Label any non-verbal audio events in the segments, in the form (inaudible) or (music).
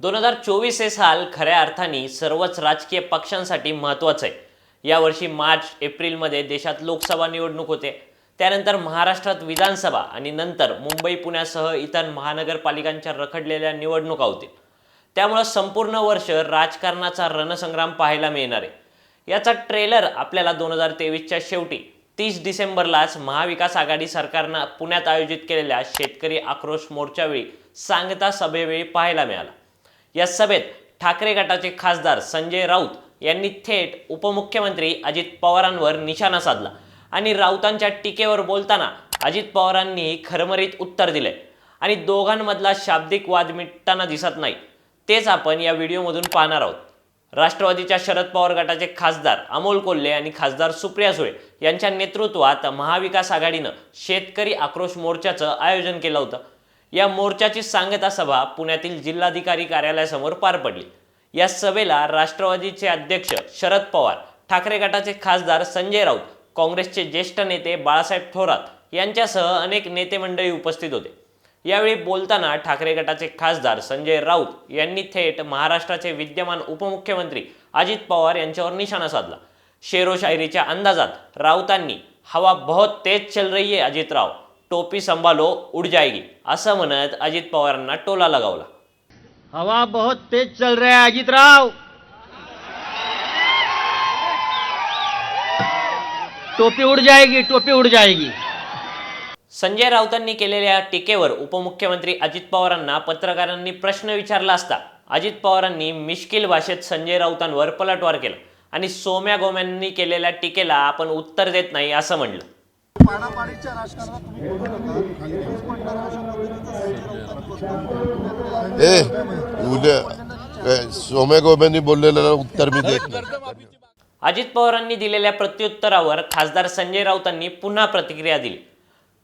दोन हजार चोवीस हे साल खऱ्या अर्थाने सर्वच राजकीय पक्षांसाठी महत्त्वाचं आहे. यावर्षी मार्च एप्रिलमध्ये देशात लोकसभा निवडणूक होते. त्यानंतर महाराष्ट्रात विधानसभा आणि नंतर मुंबई पुण्यासह इतर महानगरपालिकांच्या रखडलेल्या निवडणुका होतील. त्यामुळं संपूर्ण वर्ष राजकारणाचा रणसंग्राम पाहायला मिळणार आहे. याचा ट्रेलर आपल्याला दोन हजार तेवीसच्या शेवटी तीस डिसेंबरलाच महाविकास आघाडी सरकारनं पुण्यात आयोजित केलेल्या शेतकरी आक्रोश मोर्चावेळी सांगता सभेवेळी पाहायला मिळाला. या सभेत ठाकरे गटाचे खासदार संजय राऊत यांनी थेट उपमुख्यमंत्री अजित पवारांवर निशाणा साधला आणि राऊतांच्या टीकेवर बोलताना अजित पवारांनी खरमरीत उत्तर दिले. आणि दोघांमधला शाब्दिक वाद मिटताना दिसत नाही. तेच आपण या व्हिडिओमधून पाहणार आहोत. राष्ट्रवादीच्या शरद पवार गटाचे खासदार अमोल कोल्हे आणि खासदार सुप्रिया सुळे यांच्या नेतृत्वात महाविकास आघाडीनं शेतकरी आक्रोश मोर्चाचं आयोजन केलं होतं. या मोर्चाची सांगता सभा पुण्यातील जिल्हाधिकारी कार्यालयासमोर पार पडली. या सभेला राष्ट्रवादीचे अध्यक्ष शरद पवार ठाकरे गटाचे खासदार संजय राऊत काँग्रेसचे ज्येष्ठ नेते बाळासाहेब थोरात यांच्यासह अनेक नेते मंडळी उपस्थित होते. यावेळी बोलताना ठाकरे गटाचे खासदार संजय राऊत यांनी थेट महाराष्ट्राचे विद्यमान उपमुख्यमंत्री अजित पवार यांच्यावर निशाणा साधला. शेरो शायरीच्या अंदाजात राऊतांनी हवा बहुत तेज चल रही है अजितराव टोपी संभालो उड जाएगी. असं म्हणत अजित पवारांना टोला लगावला. हवा बहुत तेज चल रहा है अजित राव. टोपी उड़ जाएगी टोपी उड़ जाएगी. संजय राऊतांनी केलेल्या टीकेवर उपमुख्यमंत्री अजित पवारांना पत्रकारांनी प्रश्न विचारला असता अजित पवारांनी मिश्किल भाषेत संजय राऊतांवर पलटवार केला. आणि सोम्या गोम्यांनी केलेल्या टीकेला आपण उत्तर देत नाही असं म्हणलं. पाडापाडीच्या राजकारणात तुम्ही बोलू नका. खाली न्यूज म्हणणार अशा पद्धतीचं संजय राऊतांनी ए उद्या ए, सोम्या गोम्यांनी बोललेलं उत्तर मी देत नाही. अजित पवारांनी दिलेल्या प्रत्युत्तरावर खासदार संजय राऊतांनी पुन्हा प्रतिक्रिया दिली.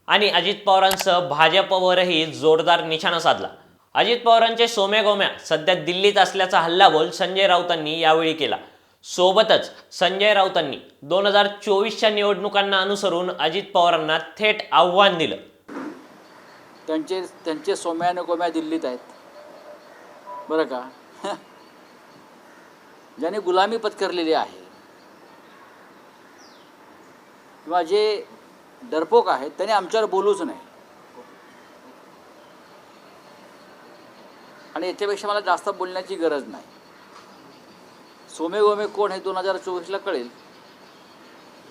आणि अजित पवारांसह भाजपवरही जोरदार निशाणा साधला. अजित पवारांचे सोम्या गोम्या सध्या दिल्लीत असल्याचा हल्लाबोल संजय राऊतांनी यावेळी केला. सोबतच संजय राऊतांनी दोन हजार चोवीसच्या निवडणुकांना अनुसरून अजित पवारांना थेट आव्हान दिलं. त्यांचे त्यांचे सोम्यानुकोम्या दिल्लीत आहेत. बरं का? (laughs) ज्याने गुलामी पत्करलेली आहे. किंवा जे डरपोक आहेत त्याने आमच्यावर बोलूच नाही आणि याच्यापेक्षा मला जास्त बोलण्याची गरज नाही. सोमे गोमे कोण हे दोन हजार चोवीसला कळेल.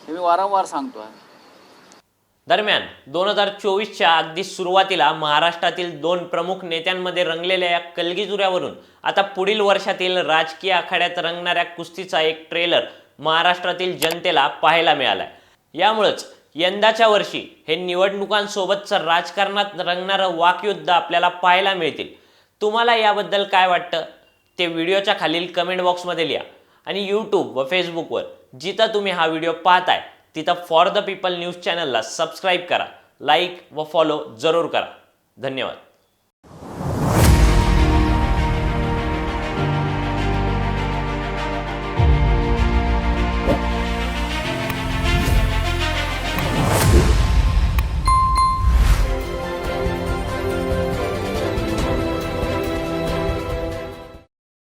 हे मी वारंवार सांगतो आहे दरम्यान दोन हजार चोवीसच्या अगदी सुरुवातीला महाराष्ट्रातील दोन प्रमुख नेत्यांमध्ये रंगलेल्या या कलगीजुऱ्यावरून आता पुढील वर्षातील राजकीय आखाड्यात रंगणाऱ्या कुस्तीचा एक ट्रेलर महाराष्ट्रातील जनतेला पाहायला मिळालाय. यामुळंच यंदाच्या वर्षी हे निवडणुकांसोबतचं राजकारणात रंगणारं वाकयुद्ध आपल्याला पाहायला मिळतील. तुम्हाला याबद्दल काय वाटतं? ते व्हिडिओच्या खालील कमेंट बॉक्समध्ये लिहा. आणि यूट्यूब व फेसबुकवर जिथं तुम्ही हा व्हिडिओ पाहताय तिथं फॉर द पीपल न्यूज चॅनलला सबस्क्राईब करा लाईक व फॉलो जरूर करा. धन्यवाद.